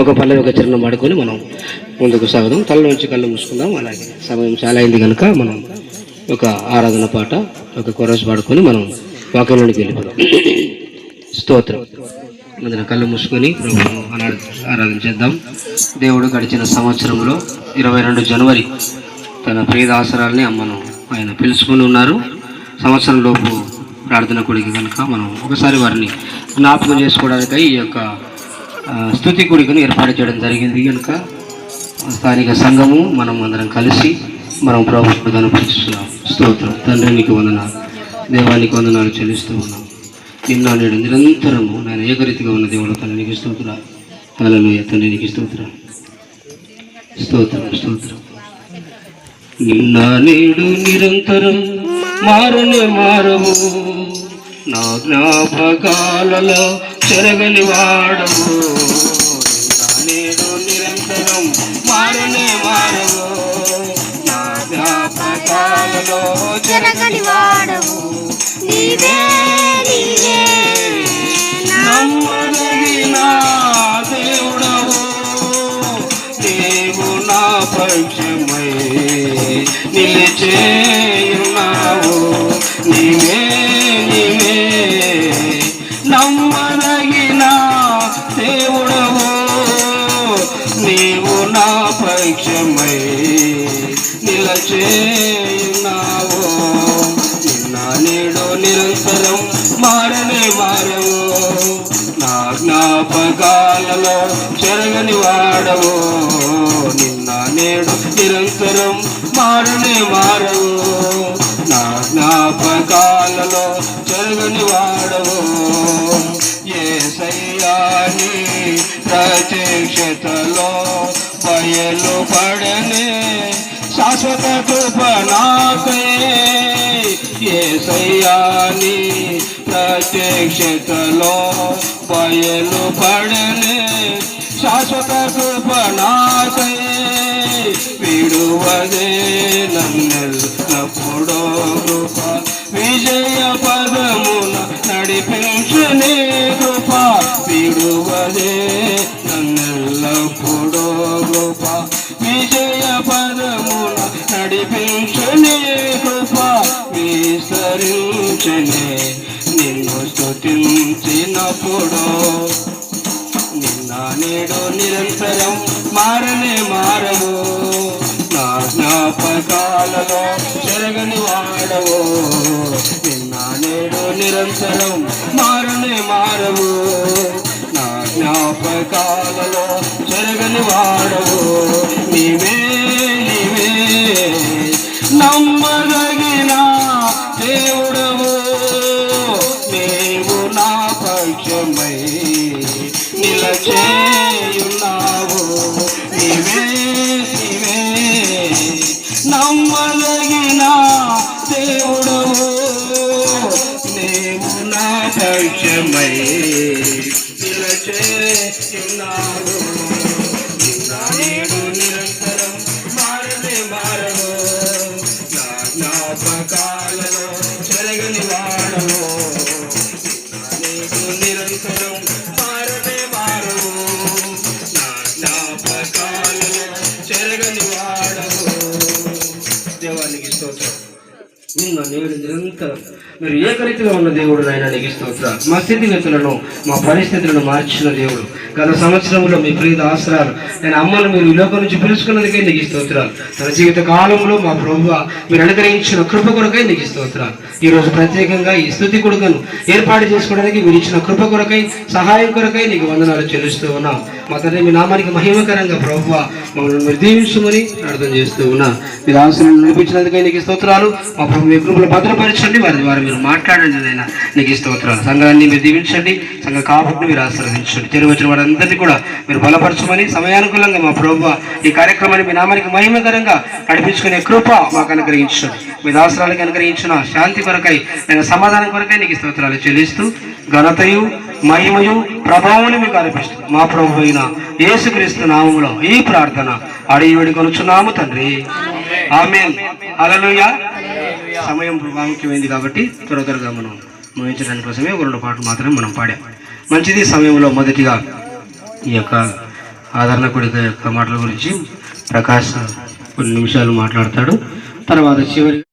ఒక పల్లవి ఒక చరణం వాడుకొని మనం ముందుకు సాగుదాం. తల నుంచి కళ్ళు మూసుకుందాం. అలాగే సమయం చాలా అయింది కనుక మనం ఒక ఆరాధన పాట ఒక కొరస్ పాడుకొని మనం వాక్యంలోనికి వెళ్ళిపోదాం. స్తోత్రం. ముందున కళ్ళు మూసుకొని ఆరాధన చేద్దాం. దేవుడు గడిచిన సంవత్సరంలో ఇరవై రెండు జనవరి తన ప్రియదాసరాల్ని అమ్మను ఆయన పిలుచుకొని ఉన్నారు. సంవత్సరంలోపు ప్రార్థన కొడికి కనుక మనం ఒకసారి వారిని జ్ఞాపకం చేసుకోవడానికై ఈ యొక్క స్థుతి స్తుతి కూడికను ఏర్పాటు చేయడం జరిగింది. కనుక స్థానిక సంఘము మనం అందరం కలిసి మనం ప్రభుత్వం కనిపిస్తున్నాం స్తోత్రం. తండ్రి నీకు వందనాలు. దేవానికి వందనాలు చెల్లిస్తూ ఉన్నాం. నిన్న నేడు నిరంతరము నేను ఏకరీతిగా ఉన్న దేవుడు తండ్రికి స్తోత్ర. అలలు తండ్రి నీకు స్తోత్రం స్తోత్రం. నిన్న నేడు నిరంతరం మారనే మారవు. నా జ్ఞాపకాలలో చెరగని వాడవు నిన్న నిరంతరం మారనే మారవు నా జ్ఞాపకాలలో జరగని వాడవు నీవే నీవే నమ్మదగిన దేవుడవు. నీవు నా పక్షమై నిలిచేయున్నావు. నీవే నీవే నమ్మదగిన నిలచేయున్నావు నిన్న నేడు నిరంతరం మారనే మారవు నా జ్ఞాపకాలలో చెరగని వాడవు నిన్న నేడు నిరంతరం మారనే మారవు నా జ్ఞాపకాలలో చెరగని వాడవు ఏ సయ్యాని ప్రత్యక్షతలో బయలు పడనే శాశ్వత కృప ఏసయ్యాని ప్రత్యక్షతలో బయలు పడనే శాశ్వత కృప నాకై విడువదే నన్నెల్లప్పుడో కృప. విజయ పద పదమున నడిపించనే కృప విసరించనే. నిన్ను స్థుతించినప్పుడు నిన్న నేడు నిరంతరం మారనే మారవు. నా జ్ఞాపకాలలో చెరగని వాడవు. నిన్న నేడు నిరంతరం మారనే మారవు. నా జ్ఞాపకాలలో జరగని వాడవు. పక్షమై నిలచేయున్నావు దేవానికి స్తోత్రం నిన్న నేడు నిరంతరం మీరు ఏకరీతిగా ఉన్న దేవుడు నాయన నీకు స్తోత్రం మా స్థితిగతులను మా పరిస్థితులను మార్చిన దేవుడు. గత సంవత్సరంలో మీ ప్రీత ఆశ్రాలు నేను అమ్మను మీరు ఈ లోకం నుంచి పిలుచుకున్నందుకే నీకు స్తోత్రాలు. తన జీవిత కాలంలో మా ప్రభు మీరు అనుగ్రహించిన కృప కొరకై నీకు స్తోత్రాలు. ఈ రోజు ప్రత్యేకంగా ఈ స్థుతి కొడుకను ఏర్పాటు చేసుకోవడానికి మీరు ఇచ్చిన కృప కొరకై సహాయం కొరకై నీకు వందనాలు చెల్లిస్తూ ఉన్నాం. మా తండ్రి మీ నామానికి మహిమకరంగా ప్రభు మమ్మల్ని మీరు దీవించమని ప్రార్థన చేస్తూ ఉన్నా. మీరు ఆశలను నడిపించినందుకై నీకు స్తోత్రాలు. మా ప్రభు మీ కృపలు భద్రపరచండి. వారి ద్వారా మీరు మాట్లాడండి నాయన నీకు స్తోత్రాలు. సంఘాన్ని మీరు దీవించండి సంఘ కాపుని మీరు ఆశీర్వదించండి. తిరిగి వచ్చిన వారందరినీ కూడా మీరు బలపరచమని సమయానుకూలంగా మా ప్రభు ఈ కార్యక్రమాన్ని మీ నామానికి మహిమకరంగా నడిపించుకునే కృప మాకు అనుగ్రహించండి. మీ దాసరాలకు అనుగ్రహించిన శాంతి కొరకై నేను సమాధానం కొరకై నీకు స్తోత్రాలు చెల్లిస్తూ ఘనతయు మహిమయు ప్రభావం మీకు అనిపిస్తుంది మా ప్రభు అయిన యేసుక్రీస్తు నామములో ఈ ప్రార్థన. అడిగి వేడుకొనుచున్నాము తండ్రి. ఆమె అలలుయ సమయం ప్రాముఖ్యమైంది కాబట్టి త్వర త్వరగా మనం ముగించడానికి కోసమే ఒక రెండు పాటలు మాత్రమే మనం పాడాం. మంచిది సమయంలో మొదటిగా ఈ యొక్క ఆదరణ కొడుక యొక్క మాటల గురించి ప్రకాష్ కొన్ని నిమిషాలు మాట్లాడతాడు. తర్వాత చివరి